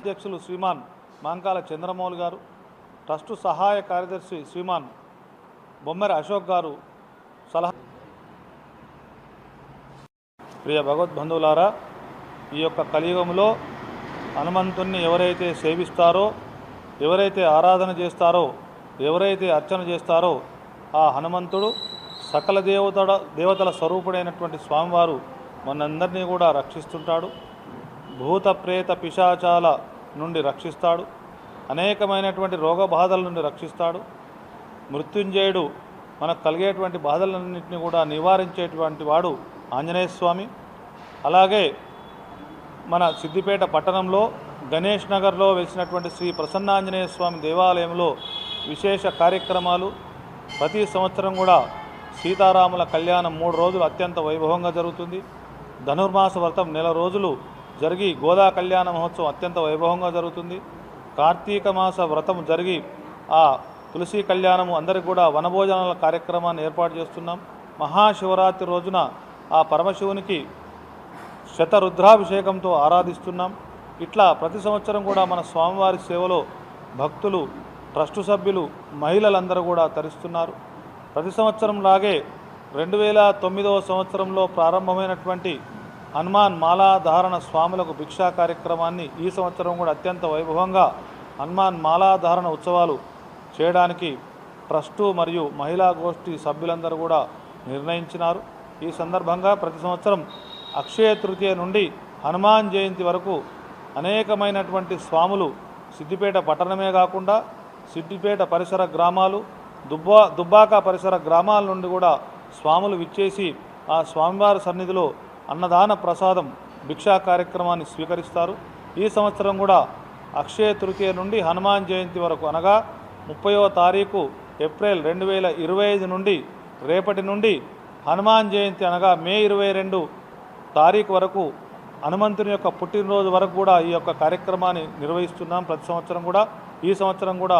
అధ్యక్షులు శ్రీమాన్ మాంకాల చంద్రమౌళి గారు ట్రస్టు సహాయ కార్యదర్శి శ్రీమాన్ బొమ్మెర అశోక్ గారు సలహా ప్రియ భగవద్బంధువులారా ఈ యొక్క కలియుగంలో హనుమంతుణ్ణి ఎవరైతే సేవిస్తారో ఎవరైతే ఆరాధన చేస్తారో ఎవరైతే అర్చన చేస్తారో ఆ హనుమంతుడు సకల దేవతల దేవతల స్వరూపుడైనటువంటి స్వామివారు మనందరినీ కూడా రక్షిస్తుంటాడు. భూత ప్రేత పిశాచాల నుండి రక్షిస్తాడు. అనేకమైనటువంటి రోగ బాధల నుండి రక్షిస్తాడు. మృత్యుంజయుడు మనకు కలిగేటువంటి బాధలన్నింటినీ కూడా నివారించేటువంటి వాడు ఆంజనేయ స్వామి. అలాగే మన సిద్దిపేట పట్టణంలో గణేష్ నగర్లో వెలిసినటువంటి శ్రీ ప్రసన్నాంజనేయ స్వామి దేవాలయంలో విశేష కార్యక్రమాలు. ప్రతి సంవత్సరం కూడా సీతారాముల కళ్యాణం మూడు రోజులు అత్యంత వైభవంగా జరుగుతుంది. ధనుర్మాస వ్రతం నెల రోజులు జరిగి గోదా కళ్యాణ మహోత్సవం అత్యంత వైభవంగా జరుగుతుంది. కార్తీక మాస వ్రతం జరిగి ఆ తులసి కళ్యాణము అందరికి కూడా వనభోజనాల కార్యక్రమాన్ని ఏర్పాటు చేస్తున్నాం. మహాశివరాత్రి రోజున ఆ పరమశివునికి శతరుద్రాభిషేకంతో ఆరాధిస్తున్నాం. ఇట్లా ప్రతి సంవత్సరం కూడా మన స్వామివారి సేవలో భక్తులు ట్రస్టు సభ్యులు మహిళలందరూ కూడా తరిస్తున్నారు. ప్రతి సంవత్సరం లాగే రెండు వేల తొమ్మిదవ సంవత్సరంలో ప్రారంభమైనటువంటి హనుమాన్ మాలాధారణ స్వాములకు భిక్షా కార్యక్రమాన్ని ఈ సంవత్సరం కూడా అత్యంత వైభవంగా హనుమాన్ మాలాధారణ ఉత్సవాలు చేయడానికి ట్రస్టు మరియు మహిళా గోష్ఠి సభ్యులందరూ కూడా నిర్ణయించినారు. ఈ సందర్భంగా ప్రతి సంవత్సరం అక్షయ తృతీయ నుండి హనుమాన్ జయంతి వరకు అనేకమైనటువంటి స్వాములు సిద్దిపేట పట్టణమే కాకుండా సిద్దిపేట పరిసర గ్రామాలు దుబ్బా దుబ్బాక పరిసర గ్రామాల నుండి కూడా స్వాములు విచ్చేసి ఆ స్వామివారి సన్నిధిలో అన్నదాన ప్రసాదం భిక్షా కార్యక్రమాన్ని స్వీకరిస్తారు. ఈ సంవత్సరం కూడా అక్షయ తృతీయ నుండి హనుమాన్ జయంతి వరకు అనగా ముప్పయో తారీఖు ఏప్రిల్ రెండు వేల ఇరవై ఐదు నుండి రేపటి నుండి హనుమాన్ జయంతి అనగా మే ఇరవై రెండు తారీఖు వరకు హనుమంతుని యొక్క పుట్టినరోజు వరకు కూడా ఈ యొక్క కార్యక్రమాన్ని నిర్వహిస్తున్నాం. ప్రతి సంవత్సరం కూడా ఈ సంవత్సరం కూడా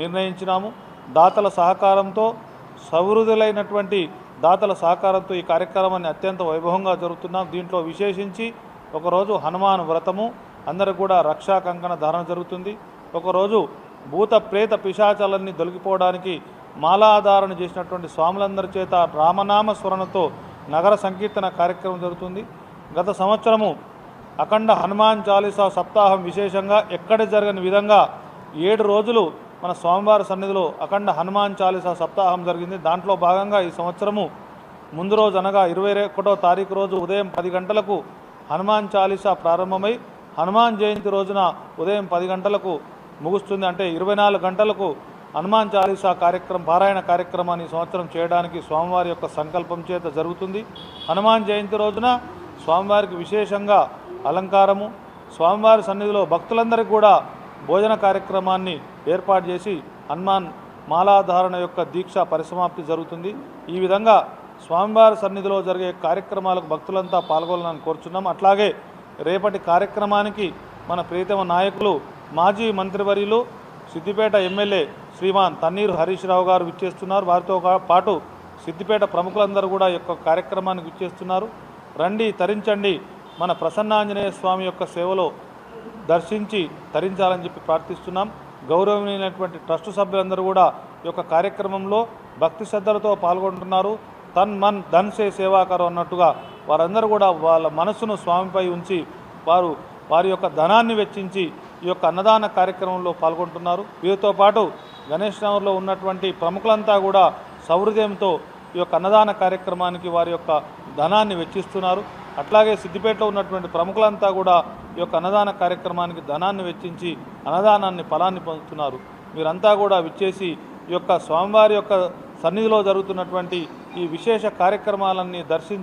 నిర్ణయించినాము. దాతల సహకారంతో సవృదులైనటువంటి దాతల సహకారంతో ఈ కార్యక్రమాన్ని అత్యంత వైభవంగా జరుగుతున్నాం. దీంట్లో విశేషించి ఒకరోజు హనుమాన్ వ్రతము అందరూ కూడా రక్షా కంకణ ధారణ జరుగుతుంది. ఒకరోజు భూత ప్రేత పిశాచాలన్నీ దొలికిపోవడానికి మాలాధారణ చేసినటువంటి స్వాములందరి చేత రామనామ స్మరణతో నగర సంకీర్తన కార్యక్రమం జరుగుతుంది. గత సంవత్సరము అఖండ హనుమాన్ చాలీసా సప్తాహం విశేషంగా ఎక్కడ జరగని విధంగా ఏడు రోజులు మన స్వామివారి సన్నిధిలో అఖండ హనుమాన్ చాలీసా సప్తాహం జరిగింది. దాంట్లో భాగంగా ఈ సంవత్సరము ముందు రోజు అనగా ఇరవై ఒకటో తారీఖు రోజు ఉదయం పది గంటలకు హనుమాన్ చాలీసా ప్రారంభమై హనుమాన్ జయంతి రోజున ఉదయం పది గంటలకు ముగుస్తుంది. అంటే ఇరవై నాలుగు గంటలకు హనుమాన్ చాలీసా కార్యక్రమం పారాయణ కార్యక్రమాన్ని సంవత్సరం చేయడానికి స్వామివారి యొక్క సంకల్పం చేత జరుగుతుంది. హనుమాన్ జయంతి రోజున స్వామివారికి విశేషంగా అలంకారము స్వామివారి సన్నిధిలో భక్తులందరికీ కూడా భోజన కార్యక్రమాన్ని ఏర్పాటు చేసి హనుమాన్ మాలాధారణ యొక్క దీక్ష పరిసమాప్తి జరుగుతుంది. ఈ విధంగా స్వామివారి సన్నిధిలో జరిగే కార్యక్రమాలకు భక్తులంతా పాల్గొనాలని కోరుచున్నాం. అట్లాగే రేపటి కార్యక్రమానికి మన ప్రీతమ నాయకులు మాజీ మంత్రివర్యులు సిద్దిపేట ఎమ్మెల్యే శ్రీమాన్ తన్నీరు హరీష్ రావు గారు విచ్చేస్తున్నారు. వారితో పాటు సిద్దిపేట ప్రముఖులందరూ కూడా యొక్క కార్యక్రమానికి విచ్చేస్తున్నారు. రండి తరించండి. మన ప్రసన్నాంజనేయ స్వామి యొక్క సేవలో దర్శించి తరించాలని చెప్పి ప్రార్థిస్తున్నాం. గౌరవనీయులైనటువంటి ట్రస్టు సభ్యులందరూ కూడా ఈ యొక్క కార్యక్రమంలో భక్తి శ్రద్ధలతో పాల్గొంటున్నారు. తన్ మన్ ధన్ సే సేవాకరం అన్నట్టుగా వారందరూ కూడా వాళ్ళ మనసును స్వామిపై ఉంచి వారు వారి యొక్క ధనాన్ని వెచ్చించి ఈ యొక్క అన్నదాన కార్యక్రమంలో పాల్గొంటున్నారు. వీరితో పాటు గణేష్ నగర్లో ఉన్నటువంటి ప్రముఖులంతా కూడా సౌహృదయంతో ఈ యొక్క అన్నదాన కార్యక్రమానికి వారి యొక్క ధనాన్ని వెచ్చిస్తున్నారు. అట్లాగే సిద్దిపేటలో ఉన్నటువంటి ప్రముఖులంతా కూడా ఈ యొక్క అన్నదాన కార్యక్రమానికి ధనాన్ని వెచ్చించి అన్నదానాన్ని ఫలాన్ని పొందుతున్నారు. మీరంతా కూడా విచ్చేసి ఈ యొక్క స్వామివారి యొక్క సన్నిధిలో జరుగుతున్నటువంటి ఈ విశేష కార్యక్రమాలన్నీ దర్శించి